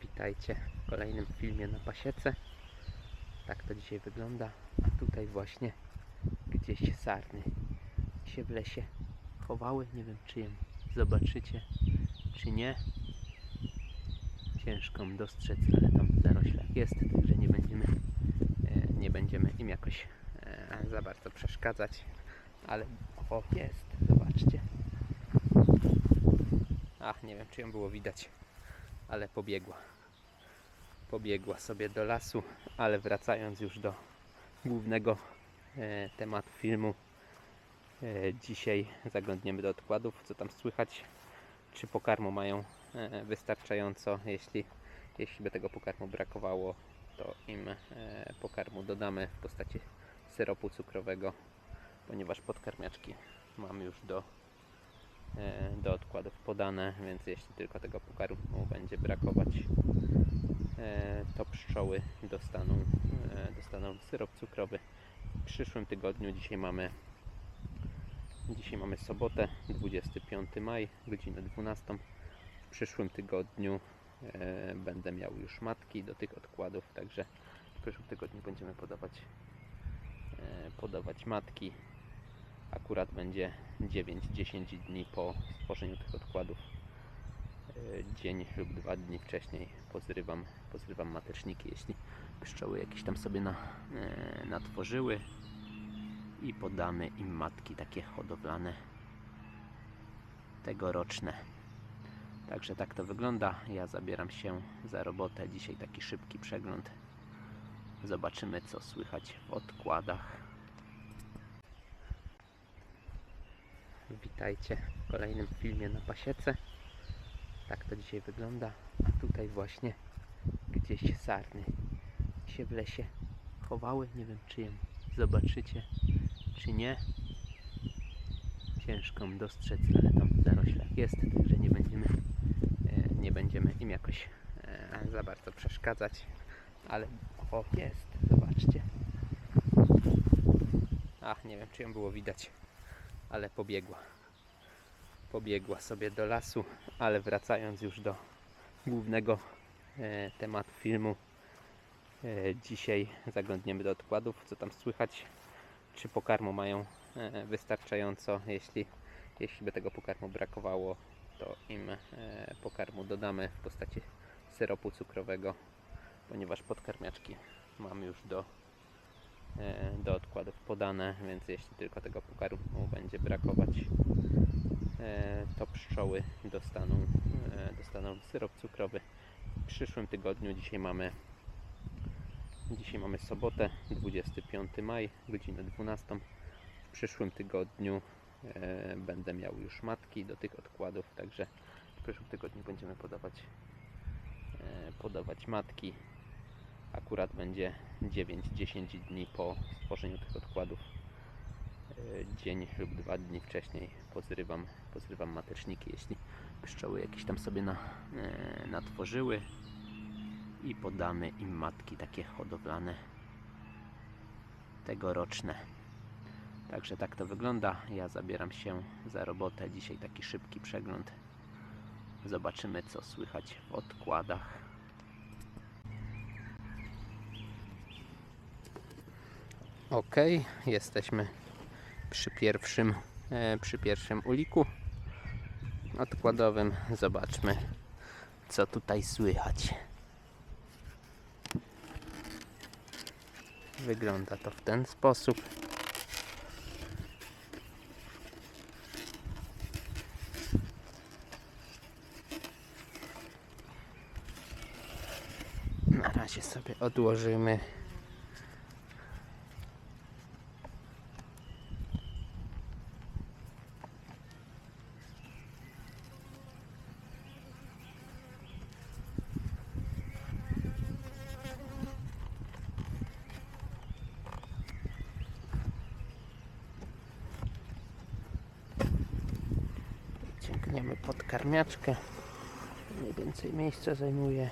Witajcie w kolejnym filmie na pasiece. Tak to dzisiaj wygląda. A tutaj właśnie gdzieś sarny się w lesie chowały. Nie wiem czy je zobaczycie, czy nie. Ciężko dostrzec, ale tam w zaroślach jest, także nie będziemy, e, nie będziemy im jakoś e, za bardzo przeszkadzać. Ale o, jest, zobaczcie. Ach, nie wiem czy ją było widać ale pobiegła. Pobiegła sobie do lasu, ale wracając już do głównego e, tematu filmu, e, dzisiaj zaglądniemy do odkładów, co tam słychać, czy pokarmu mają e, wystarczająco. Jeśli, jeśli by tego pokarmu brakowało, to im e, pokarmu dodamy w postaci syropu cukrowego, ponieważ podkarmiaczki mamy już do do odkładów podane, więc jeśli tylko tego pokarmu będzie brakować, e, to pszczoły dostaną, e, dostaną syrop cukrowy. W przyszłym tygodniu, dzisiaj mamy dzisiaj mamy sobotę, 25 maj, godzinę 12. W przyszłym tygodniu e, będę miał już matki do tych odkładów, także w przyszłym tygodniu będziemy podawać e, podawać matki akurat będzie 9-10 dni po stworzeniu tych odkładów. E, Dzień lub dwa dni wcześniej pozrywam, pozrywam mateczniki, jeśli pszczoły jakieś tam sobie na, e, natworzyły i podamy im matki takie hodowlane tegoroczne. Także tak to wygląda. Ja zabieram się za robotę. Dzisiaj taki szybki przegląd. Zobaczymy co słychać w odkładach. Witajcie w kolejnym filmie na pasiece. Tak to dzisiaj wygląda. A tutaj właśnie gdzieś sarny się w lesie chowały. Nie wiem czy je zobaczycie, czy nie. Ciężko dostrzec, ale tam w zaroślach jest, także nie będziemy, e, nie będziemy im jakoś e, za bardzo przeszkadzać. Ale o, jest, zobaczcie. Ach, nie wiem czy ją było widać ale pobiegła. Pobiegła sobie do lasu, ale wracając już do głównego e, tematu filmu, e, dzisiaj zaglądniemy do odkładów, co tam słychać, czy pokarmu mają e, wystarczająco. Jeśli, jeśli by tego pokarmu brakowało, to im e, pokarmu dodamy w postaci syropu cukrowego, ponieważ podkarmiaczki mamy już do e, do odkładów podane, więc jeśli tylko tego pokarmu będzie brakować, to pszczoły dostaną, e, dostaną syrop cukrowy. W przyszłym tygodniu, dzisiaj mamy dzisiaj mamy sobotę, 25 maj, godzinę 12. W przyszłym tygodniu e, będę miał już matki do tych odkładów, także w przyszłym tygodniu będziemy podawać e, podawać matki akurat będzie 9-10 dni po stworzeniu tych odkładów. E, Dzień lub dwa dni wcześniej pozrywam, pozrywam mateczniki, jeśli pszczoły jakieś tam sobie na, e, natworzyły i podamy im matki takie hodowlane tegoroczne. Także tak to wygląda. Ja zabieram się za robotę. Dzisiaj taki szybki przegląd. Zobaczymy co słychać w odkładach. Ok, jesteśmy przy pierwszym, e, przy pierwszym uliku odkładowym. Zobaczmy, co tutaj słychać. Wygląda to w ten sposób. Na razie sobie odłożymy. Ciągniemy pod karmiaczkę. Mniej więcej miejsca zajmuje.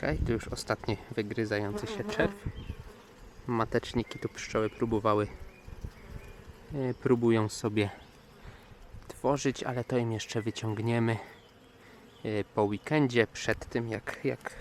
Okej, tu już ostatni wygryzający się czerw. Mateczniki tu pszczoły próbowały, yy, próbują sobie tworzyć, ale to im jeszcze wyciągniemy yy, po weekendzie, przed tym jak, jak,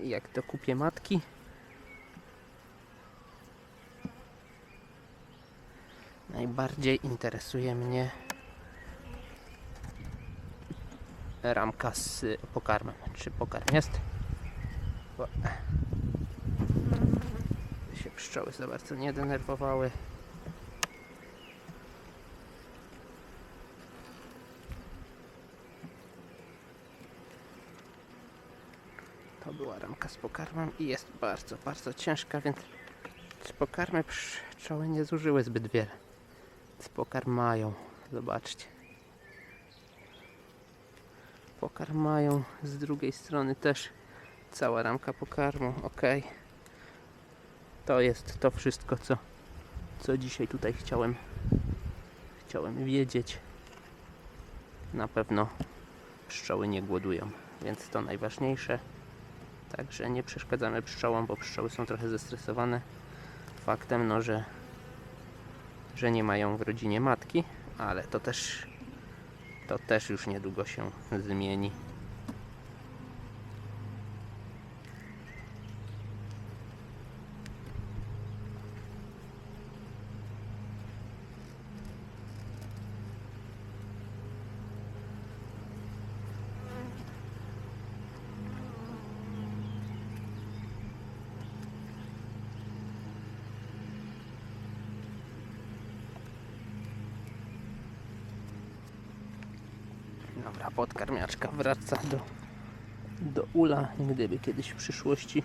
yy, jak dokupię matki. Najbardziej interesuje mnie ramka z pokarmem. Czy pokarm jest? Bo... Się pszczoły za bardzo nie denerwowały. To była ramka z pokarmem i jest bardzo, bardzo ciężka, więc pokarmy pszczoły nie zużyły zbyt wiele. Z pokarm mają, zobaczcie. Pokarm mają z drugiej strony też cała ramka pokarmu, ok. To jest to wszystko, co, co dzisiaj tutaj chciałem, chciałem wiedzieć. Na pewno pszczoły nie głodują, więc to najważniejsze. Także nie przeszkadzamy pszczołom, bo pszczoły są trochę zestresowane faktem, no, że, że nie mają w rodzinie matki, ale to też to też już niedługo się zmieni. Dobra, podkarmiaczka wraca do, do ula. Gdyby kiedyś w przyszłości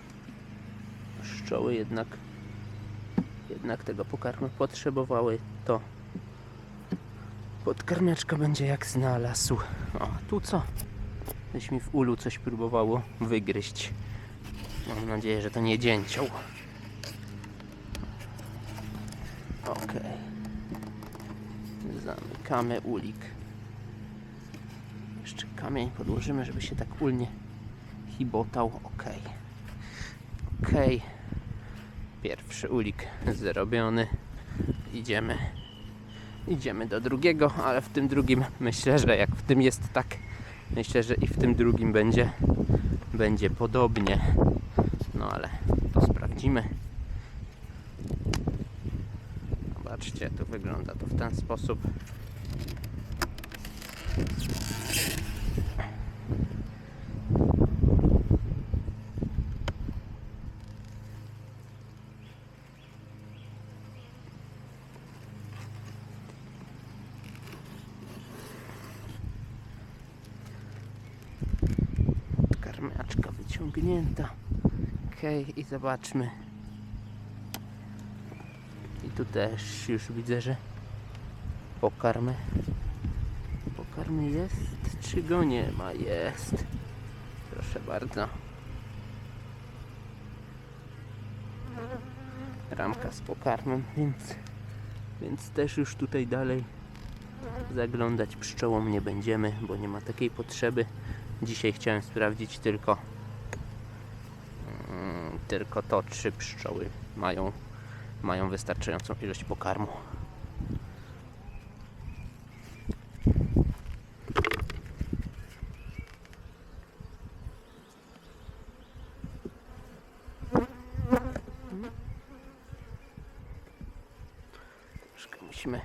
pszczoły jednak, jednak tego pokarmu potrzebowały, to podkarmiaczka będzie jak znalazł. O, tu co? Coś mi w ulu coś próbowało wygryźć. Mam nadzieję, że to nie dzięcioł. Okej. Zamykamy ulik. Kamień podłożymy, żeby się tak ulnie chibotał. Ok. Ok. Pierwszy ulik zrobiony. Idziemy. Idziemy do drugiego, ale w tym drugim myślę, że jak w tym jest tak, myślę, że i w tym drugim będzie będzie podobnie. No ale to sprawdzimy. Zobaczcie, tu wygląda to w ten sposób. Karmiaczka wyciągnięta. Okej, i zobaczmy. I tu też już widzę, że pokarmy. Pokarmy jest, czy go nie ma? Jest. Proszę bardzo. Ramka z pokarmem, więc, więc też już tutaj dalej zaglądać pszczołom nie będziemy, bo nie ma takiej potrzeby. Dzisiaj chciałem sprawdzić tylko tylko to, czy pszczoły mają, mają wystarczającą ilość pokarmu. Musimy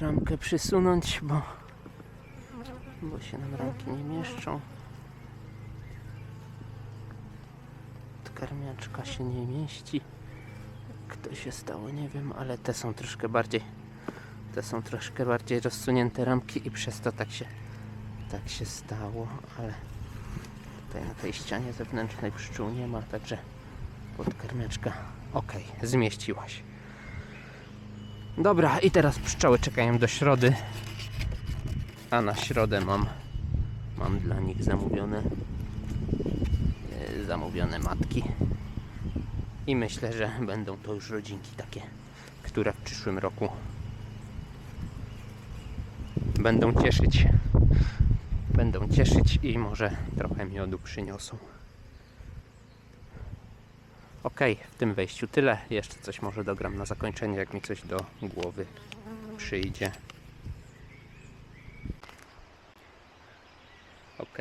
ramkę przysunąć, bo, bo się nam ramki nie mieszczą. Karmiaczka się nie mieści. Jak to się stało, nie wiem, ale te są troszkę bardziej te są troszkę bardziej rozsunięte ramki i przez to tak się tak się stało, ale tutaj na tej ścianie zewnętrznej pszczół nie ma, także podkarmiaczka ok, zmieściła się. Dobra, i teraz pszczoły czekają do środy. A na środę mam mam dla nich zamówione zamówione matki. I myślę, że będą to już rodzinki takie, które w przyszłym roku będą cieszyć będą nacieszyć i może trochę miodu przyniosą. Ok, w tym wejściu tyle. Jeszcze coś może dogram na zakończenie, jak mi coś do głowy przyjdzie. Ok,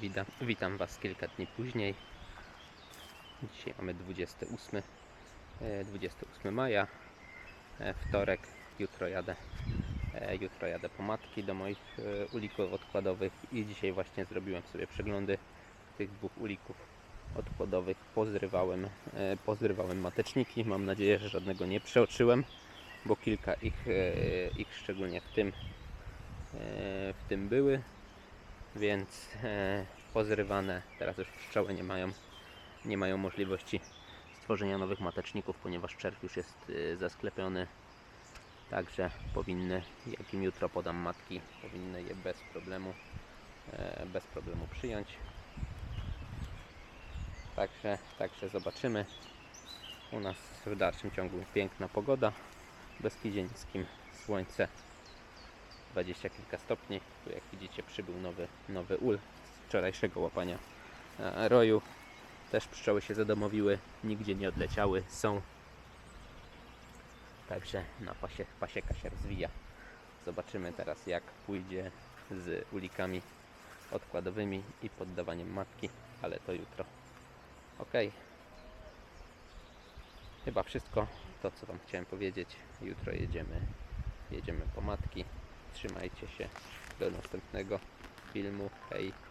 witam, witam Was kilka dni później. Dzisiaj mamy 28, e, 28 maja, e, wtorek. Jutro jadę, e, jutro jadę po matki do moich e, ulików odkładowych i dzisiaj właśnie zrobiłem sobie przeglądy tych dwóch ulików odkładowych. Pozrywałem, e, pozrywałem mateczniki. Mam nadzieję, że żadnego nie przeoczyłem, bo kilka ich, e, ich szczególnie w tym, e, w tym były więc e, pozrywane. Teraz już pszczoły nie mają, nie mają możliwości stworzenia nowych mateczników, ponieważ czerw już jest e, zasklepiony. Także powinny, jak im jutro podam matki, powinny je bez problemu, e, bez problemu przyjąć. Także, także zobaczymy. U nas w dalszym ciągu piękna pogoda. W Beskidzie Niskim słońce 20 kilka stopni. Tu jak widzicie przybył nowy, nowy ul z wczorajszego łapania e, roju. Też pszczoły się zadomowiły, nigdzie nie odleciały, są. Także na pasie, pasieka się rozwija. Zobaczymy teraz jak pójdzie z ulikami odkładowymi i poddawaniem matki, ale to jutro. Ok. Chyba wszystko to co Wam chciałem powiedzieć. Jutro jedziemy, jedziemy po matki. Trzymajcie się. Do następnego filmu. Hej.